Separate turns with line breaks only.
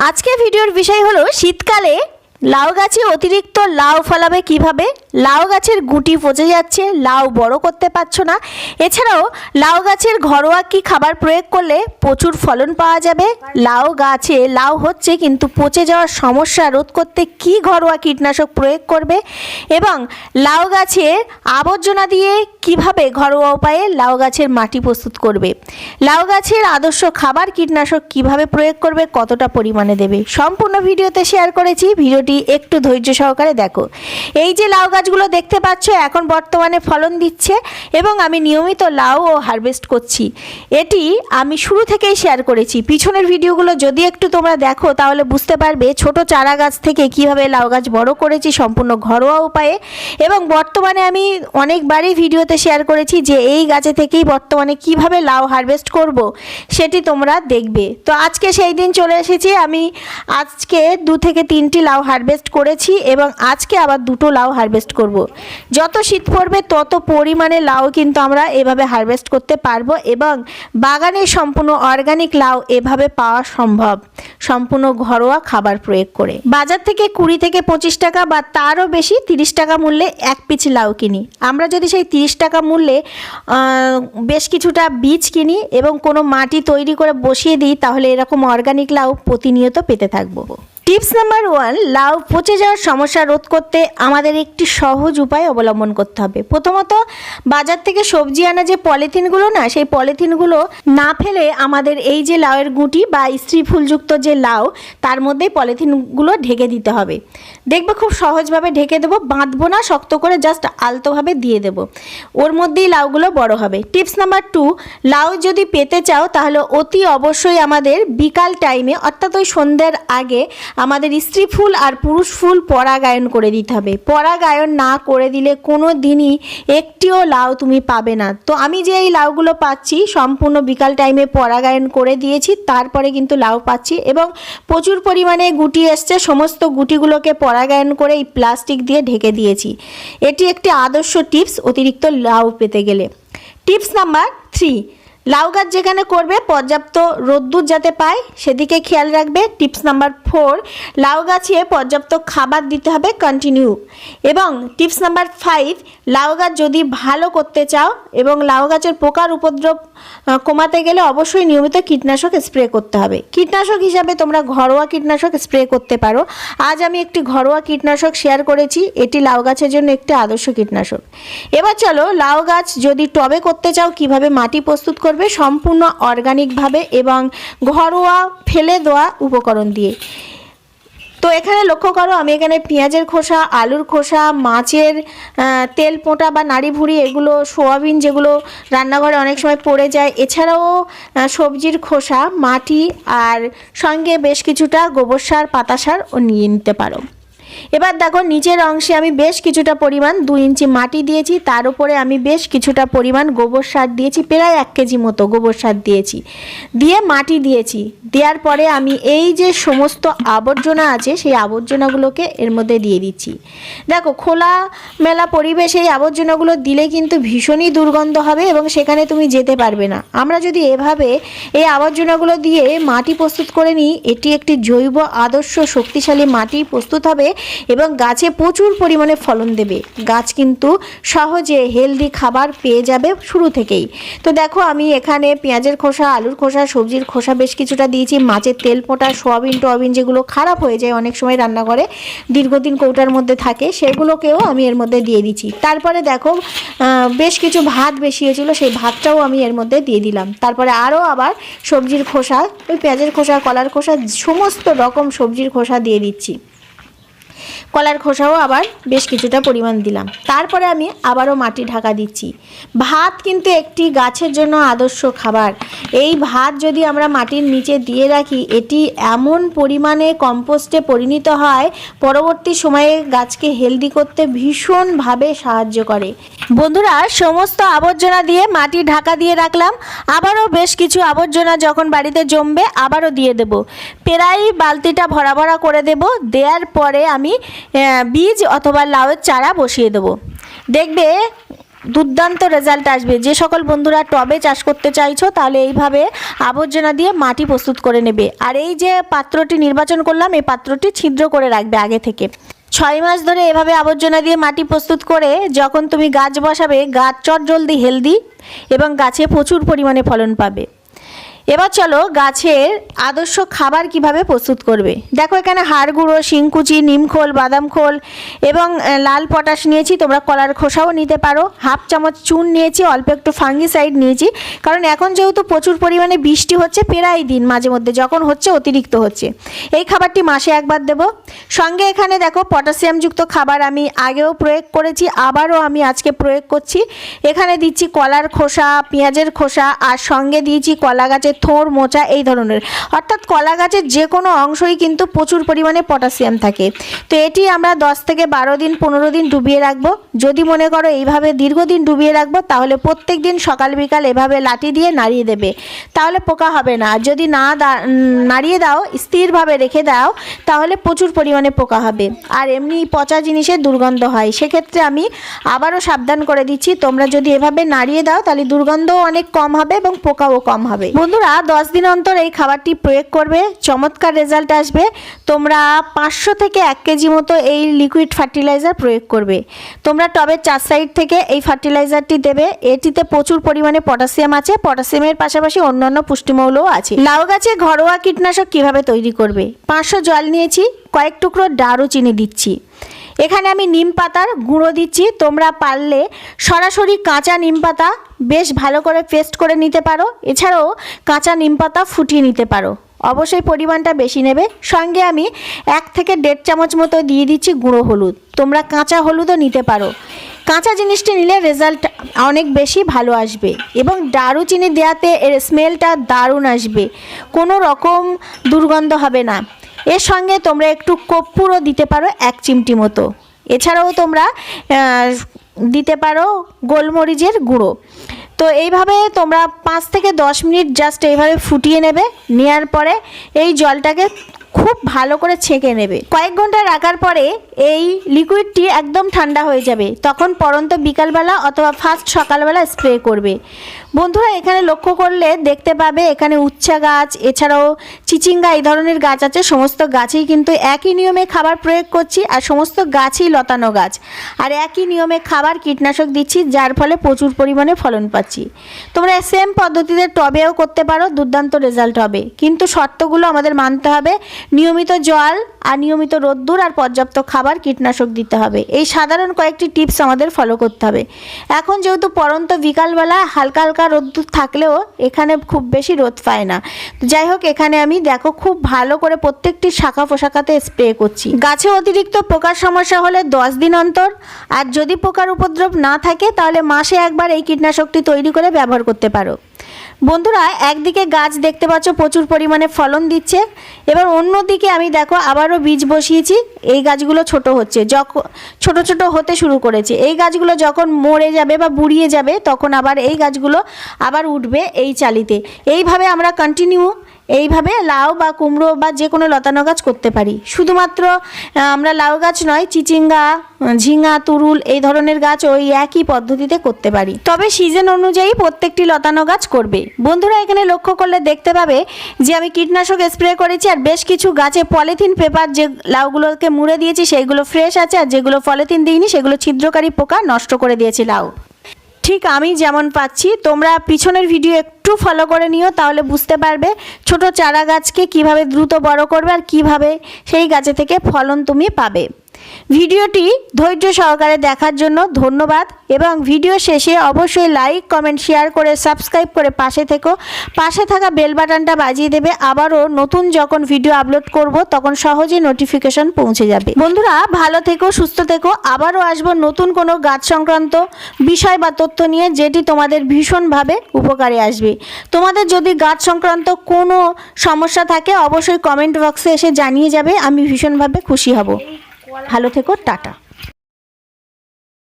আজকে ভিডিওর বিষয় হলো শীতকালে লাউ গাছে অতিরিক্ত লাউ ফলাবে কীভাবে? লাউ গাছের গুটি পচে যাচ্ছে, লাউ বড় করতে পারছ না। এছাড়াও, লাউ গাছের ঘরোয়া কি খাবার প্রয়োগ করলে প্রচুর ফলন পাওয়া যাবে? লাউ গাছে লাউ হচ্ছে কিন্তু পচে যাওয়ার সমস্যা রোধ করতে কি ঘরোয়া কীটনাশক প্রয়োগ করবে? এবং লাউ গাছের আবর্জনা দিয়ে কীভাবে ঘরোয়া উপায়ে লাউ গাছের মাটি প্রস্তুত করবে? লাউ গাছের আদর্শ খাবার কীটনাশক কীভাবে প্রয়োগ করবে, কতটা পরিমাণে দেবে? সম্পূর্ণ ভিডিওতে শেয়ার করেছি, ভিডিওটি একটু ধৈর্য সহকারে দেখো। এই যে লাউ গাছগুলো দেখতে পাচ্ছ, এখন বর্তমানে ফলন দিচ্ছে এবং আমি নিয়মিত লাউ ও হারভেস্ট করছি। এটি আমি শুরু থেকেই শেয়ার করেছি। পিছনের ভিডিওগুলো যদি একটু তোমরা দেখো, তাহলে বুঝতে পারবে ছোট চারা গাছ থেকে কীভাবে লাউ গাছ বড় করেছি সম্পূর্ণ ঘরোয়া উপায়ে। এবং বর্তমানে আমি অনেকবারই ভিডিওতে শেয়ার করেছি যে এই গাছে থেকেই বর্তমানে কীভাবে লাউ হারভেস্ট করব, সেটি তোমরা দেখবে। তো আজকে সেই দিন চলে এসেছি। আমি আজকে দু থেকে তিনটি লাউ হারভেস্ট করেছি এবং আজকে আবার দুটো লাউ হারভেস্ট করব। যত শীত পড়বে, তত পরিমাণে লাউ কিন্তু আমরা এভাবে হারভেস্ট করতে পারব এবং বাগানে সম্পূর্ণ অর্গানিক লাউ এভাবে পাওয়া সম্ভব। সম্পূর্ণ ঘরোয়া খাবার প্রয়োগ করে। বাজার থেকে কুড়ি থেকে পঁচিশ টাকা বা তারও বেশি তিরিশ টাকা মূল্যে এক পিচ লাউ কিনি। আমরা যদি সেই তিরিশ টাকা মূল্যে বেশ কিছুটা বীজ কিনি এবং কোনো মাটি তৈরি করে বসিয়ে দিই, তাহলে এরকম অর্গানিক লাউ প্রতিনিয়ত পেতে থাকব। টিপস নাম্বার ওয়ান, লাউ পচে যাওয়ার সমস্যা রোধ করতে আমাদের একটি সহজ উপায় অবলম্বন করতে হবে। প্রথমত, বাজার থেকে সবজি আনা যে পলিথিনগুলো না, সেই পলিথিনগুলো না ফেলে আমাদের এই যে লাউয়ের গুঁটি বা স্ত্রী ফুলযুক্ত যে লাউ, তার মধ্যে পলিথিনগুলো ঢেকে দিতে হবে। দেখবে খুব সহজভাবে ঢেকে দেবো, বাঁধবো না, শক্ত করে জাস্ট আলতোভাবে দিয়ে দেবো। ওর মধ্যেই লাউগুলো বড় হবে। টিপস নাম্বার টু, লাউ যদি পেতে চাও তাহলে অতি অবশ্যই আমাদের বিকাল টাইমে অর্থাৎ ওই সন্ধ্যের আগে আমাদের স্ত্রী ফুল আর পুরুষ ফুল পরাগায়ন করে দিতে হবে। পরাগায়ন না করে দিলে কোনো দিনই একটিও লাউ তুমি পাবে না। তো আমি যে এই লাউগুলো পাচ্ছি, সম্পূর্ণ বিকাল টাইমে পরাগায়ন করে দিয়েছি, তারপরে কিন্তু লাউ পাচ্ছি এবং প্রচুর পরিমাণে গুটি এসছে, সমস্ত গুটিগুলোকে পরাগায়ন করে এই প্লাস্টিক দিয়ে ঢেকে দিয়েছি। এটি একটি আদর্শ টিপস অতিরিক্ত লাউ পেতে গেলে। টিপস নাম্বার থ্রি লাউ গাছ যেখানে করবে, পর্যাপ্ত রোদ্দুর যাতে পায়, সেদিকে খেয়াল রাখবে। টিপস নাম্বার ফোর, লাউ গাছে পর্যাপ্ত খাবার দিতে হবে কন্টিনিউ এবং টিপস নাম্বার ফাইভ, লাউ গাছ যদি ভালো করতে চাও এবং লাউ গাছের পোকার উপদ্রব কমাতে গেলে অবশ্যই নিয়মিত কীটনাশক স্প্রে করতে হবে। কীটনাশক হিসাবে তোমরা ঘরোয়া কীটনাশক স্প্রে করতে পারো। আজ আমি একটি ঘরোয়া কীটনাশক শেয়ার করেছি। এটি লাউ গাছের জন্য একটি আদর্শ কীটনাশক। এবার চলো, লাউ গাছ যদি টবে করতে চাও, কীভাবে মাটি প্রস্তুত করবে সম্পূর্ণ অর্গানিকভাবে এবং ঘরোয়া ফেলে দেওয়া উপকরণ দিয়ে। তো এখানে লক্ষ্য করো, আমি এখানে পেঁয়াজের খোসা, আলুর খোসা, মাছের তেল পোঁটা বা নাড়ি ভুড়ি, এগুলো সোয়াবিন যেগুলো রান্নাঘরে অনেক সময় পড়ে যায়। এছাড়াও সবজির খোসা, মাটি, আর সঙ্গে বেশ কিছুটা গোবর সার, পাতা সার ও নিয়ে নিতে পারো। এবার দেখো নিচের অংশে আমি বেশ কিছুটা পরিমাণ দু ইঞ্চি মাটি দিয়েছি, তার উপরে আমি বেশ কিছুটা পরিমাণ গোবর সার দিয়েছি, প্রায় এক কেজি মতো গোবর সার দিয়েছি। দিয়ে মাটি দিয়েছি, দেওয়ার পরে আমি এই যে সমস্ত আবর্জনা আছে, সেই আবর্জনাগুলোকে এর মধ্যে দিয়ে দিচ্ছি। দেখো খোলা মেলা পরিবেশে এই আবর্জনাগুলো দিলে কিন্তু ভীষণই দুর্গন্ধ হবে এবং সেখানে তুমি যেতে পারবে না। আমরা যদি এভাবে এই আবর্জনাগুলো দিয়ে মাটি প্রস্তুত করে নিই, এটি একটি জৈব, আদর্শ, শক্তিশালী মাটি প্রস্তুত হবে এবং গাছে প্রচুর পরিমাণে ফলন দেবে। গাছ কিন্তু সহজে হেলদি খাবার পেয়ে যাবে শুরু থেকেই। তো দেখো, আমি এখানে পেঁয়াজের খোসা, আলুর খোসা, সবজির খোসা বেশ কিছুটা দিয়েছি। মাছের তেল পোঁটা সোয়াবিন, টোয়াবিন যেগুলো খারাপ হয়ে যায় অনেক সময় রান্নাঘরে, দীর্ঘদিন কৌটার মধ্যে থাকে, সেগুলোকেও আমি এর মধ্যে দিয়ে দিচ্ছি। তারপরে দেখো বেশ কিছু ভাত বেশি হয়েছিল সেই ভাতটাও আমি এর মধ্যে দিয়ে দিলাম। তারপরে আরও আবার সবজির খোসা, ওই পেঁয়াজের খোসা, কলার খোসা, সমস্ত রকম সবজির খোসা দিয়ে দিচ্ছি। কলার খোসাও আবার বেশ কিছুটা পরিমাণ দিলাম। তারপরে আমি আবারও মাটি ঢাকা দিচ্ছি। ভাত কিন্তু একটি গাছের জন্য আদর্শ খাবার। এই ভাত যদি আমরা মাটির নিচে দিয়ে রাখি, এটি এমন পরিমাণে কম্পোস্টে পরিণত হয়, পরবর্তী সময়ে গাছকে হেলদি করতে ভীষণভাবে সাহায্য করে। বন্ধুরা, সমস্ত আবর্জনা দিয়ে মাটি ঢাকা দিয়ে রাখলাম। আবারও বেশ কিছু আবর্জনা যখন বাড়িতে জমবে, আবারও দিয়ে দেব। প্রায় বালতিটা ভরা ভরা করে দেব। দেওয়ার পরে আমি বীজ অথবা লাউয়ের চারা বসিয়ে দেব। দেখবে দুর্দান্ত রেজাল্ট আসবে। যে সকল বন্ধুরা টবে চাষ করতে চাইছো, তাহলে এইভাবে আবর্জনা দিয়ে মাটি প্রস্তুত করে নেবে। আর এই যে পাত্রটি নির্বাচন করলাম, এই পাত্রটি ছিদ্র করে রাখবে আগে থেকে। ছয় মাস ধরে এভাবে আবর্জনা দিয়ে মাটি প্রস্তুত করে, যখন তুমি গাছ বসাবে, গাছ চট জলদি হেলদি এবং গাছে প্রচুর পরিমাণে ফলন পাবে। এবার চলো গাছের আদর্শ খাবার কীভাবে প্রস্তুত করবে। দেখো এখানে হাড় গুঁড়ো শিংকুচি নিমখোল বাদাম খোল এবং লাল পটাশ নিয়েছি, তোমরা কলার খোসাও নিতে পারো। হাফ চামচ চুন নিয়েছি, অল্প একটু ফাঙ্গিসাইড নিয়েছি। কারণ এখন যেহেতু প্রচুর পরিমাণে বৃষ্টি হচ্ছে, প্রায় দিন মাঝে মধ্যে যখন হচ্ছে অতিরিক্ত হচ্ছে। এই খাবারটি মাসে একবার দেবো। সঙ্গে এখানে দেখো পটাশিয়ামযুক্ত খাবার আমি আগেও প্রয়োগ করেছি, আবারও আমি আজকে প্রয়োগ করছি। এখানে দিচ্ছি কলার খোসা, পেঁয়াজের খোসা আর সঙ্গে দিয়েছি কলা গাছের থোর, মোচা এই ধরনের। অর্থাৎ কলা গাছের যে কোনো অংশই কিন্তু প্রচুর পরিমাণে পটাশিয়াম থাকে। তো এটি আমরা দশ থেকে বারো দিন, পনেরো দিন ডুবিয়ে রাখব। যদি মনে করো এইভাবে দীর্ঘদিন ডুবিয়ে রাখব, তাহলে প্রত্যেক দিন সকাল বিকাল এভাবে লাঠি দিয়ে নাড়িয়ে দেবে। তাহলে পোকা হবে না। আর যদি না নাড়িয়ে দাও, স্থিরভাবে রেখে দাও, তাহলে প্রচুর পরিমাণে পোকা হবে। আর এমনি পচা জিনিসের দুর্গন্ধ হয়। সেক্ষেত্রে আমি আবারও সাবধান করে দিচ্ছি, তোমরা যদি এভাবে নাড়িয়ে দাও, তাহলে দুর্গন্ধও অনেক কম হবে এবং পোকাও কম হবে। বন্ধুরা, দশ দিন অন্তর এই খাবারটি প্রয়োগ করবে। চমৎকার রেজাল্ট আসবে। তোমরা পাঁচশো থেকে এক কেজি মতো এই লিকুইড ফার্টিলাইজার প্রয়োগ করবে। তোমরা টবের চার সাইড থেকে এই ফার্টিলাইজারটি দেবে। এটিতে প্রচুর পরিমাণে পটাশিয়াম আছে। পটাশিয়ামের পাশাপাশি অন্যান্য পুষ্টিমৌলও আছে। লাউ গাছে ঘরোয়া কীটনাশক কীভাবে তৈরি করবে? পাঁচশো জল নিয়েছি। কয়েক টুকরো দারুচিনি দিচ্ছি। এখানে আমি নিম পাতার গুঁড়ো দিচ্ছি। তোমরা পারলে সরাসরি কাঁচা নিম পাতা বেশ ভালো করে পেস্ট করে নিতে পারো। এছাড়াও কাঁচা নিম পাতা ফুটিয়ে নিতে পারো। অবশ্যই পরিমাণটা বেশি নেবে। সঙ্গে আমি এক থেকে দেড় চামচ মতো দিয়ে দিচ্ছি গুঁড়ো হলুদ। তোমরা কাঁচা হলুদও নিতে পারো। কাঁচা জিনিসটি নিলে রেজাল্ট অনেক বেশি ভালো আসবে এবং দারুচিনি দেওয়াতে এর স্মেলটা দারুণ আসবে। কোনো রকম দুর্গন্ধ হবে না। এর সঙ্গে তোমরা একটু কর্পূরও দিতে পারো এক চিমটি মতো। এছাড়াও তোমরা দিতে পারো গোলমরিচের গুঁড়ো। তো এইভাবে তোমরা পাঁচ থেকে দশ মিনিট জাস্ট এইভাবে ফুটিয়ে নেবে নেওয়ার পরে এই জলটাকে খুব ভালো করে ছেঁকে নেবে। কয়েক ঘণ্টা রাখার পরে এই লিকুইডটি একদম ঠান্ডা হয়ে যাবে। তখন পরন্ত বিকালবেলা অথবা ফার্স্ট সকালবেলা স্প্রে করবে। বন্ধুরা, এখানে লক্ষ্য করলে দেখতে পাবে এখানে উচ্ছা গাছ, এছাড়াও চিচিঙ্গা এই ধরনের গাছ আছে। সমস্ত গাছেই কিন্তু একই নিয়মে খাবার প্রয়োগ করছি আর সমস্ত গাছই লতানো গাছ। আর একই নিয়মে খাবার কীটনাশক দিচ্ছি, যার ফলে প্রচুর পরিমাণে ফলন পাচ্ছি। তোমরা সেম পদ্ধতিতে টবেও করতে পারো, দুর্দান্ত রেজাল্ট হবে। কিন্তু শর্তগুলো আমাদের মানতে হবে। নিয়মিত জল আর নিয়মিত রোদ্দুর আর পর্যাপ্ত খাবার কীটনাশক দিতে হবে। এই সাধারণ কয়েকটি টিপস আমাদের ফলো করতে হবে। এখন যেহেতু পরন্ত বিকালবেলা হালকা হালকা রোদ্দুর থাকলেও এখানে খুব বেশি রোদ পায় না। যাই হোক, এখানে আমি দেখো খুব ভালো করে প্রত্যেকটি শাখা পোশাকাতে স্প্রে করছি। গাছে অতিরিক্ত পোকার সমস্যা হলে দশ দিন অন্তর। আর যদি পোকার উপদ্রব না থাকে, তাহলে মাসে একবার এই কীটনাশকটি তৈরি করে ব্যবহার করতে পারো। বন্ধুরা, একদিকে গাছ দেখতে পাচ্ছ, প্রচুর পরিমাণে ফলন দিচ্ছে। এবার অন্যদিকে আমি দেখো, আবারও বীজ বসিয়েছি। এই গাছগুলো ছোট হচ্ছে যখন ছোট ছোট হতে শুরু করেছে। এই গাছগুলো যখন মরে যাবে বা বুড়িয়ে যাবে, তখন আবার এই গাছগুলো আবার উঠবে এই চালিতে। এইভাবে আমরা কন্টিনিউ এইভাবে লাউ বা কুমড়ো বা যে কোনো লতানো গাছ করতে পারি। শুধুমাত্র আমরা লাউ গাছ নয়, চিচিঙ্গা, ঝিঙা, তুরুল এই ধরনের গাছ ওই একই পদ্ধতিতে করতে পারি। তবে সিজন অনুযায়ী প্রত্যেকটি লতানো গাছ করবে। বন্ধুরা, এখানে লক্ষ্য করলে দেখতে পাবে যে আমি কীটনাশক স্প্রে করেছি আর বেশ কিছু গাছে পলিথিন পেপার যে লাউগুলোকে মুড়ে দিয়েছি, সেইগুলো ফ্রেশ আছে আর যেগুলো পলিথিন দিইনি, সেগুলো ছিদ্রকারী পোকা নষ্ট করে দিয়েছি লাউ। ঠিক আমি যেমন পাচ্ছি, তোমরা পিছনের ভিডিও একটু ফলো করে নিও, তাহলে বুঝতে পারবে ছোট চারা গাছকে কীভাবে দ্রুত বড় করবে আর কীভাবে সেই গাছে থেকে ফলন তুমি পাবে। ভিডিওটি ধৈর্য সহকারে দেখার জন্য ধন্যবাদ এবং ভিডিও শেষে অবশ্যই লাইক, কমেন্ট, শেয়ার করে সাবস্ক্রাইব করে পাশে থেকো। পাশে থাকা বেল বাটনটা বাজিয়ে দেবে। আবারও নতুন যখন ভিডিও আপলোড করব, তখন সহজেই নোটিফিকেশন পৌঁছে যাবে। বন্ধুরা, ভালো থেকো, সুস্থ থেকো। আবারও আসব নতুন কোনো গাছ সংক্রান্ত বিষয় বা তথ্য নিয়ে, যেটি তোমাদের ভীষণভাবে উপকারে আসবে। তোমাদের যদি গাছ সংক্রান্ত কোনো সমস্যা থাকে, অবশ্যই কমেন্ট বক্সে এসে জানিয়ে যাবে। আমি ভীষণভাবে খুশি হব। ভালো থেকো টাটা।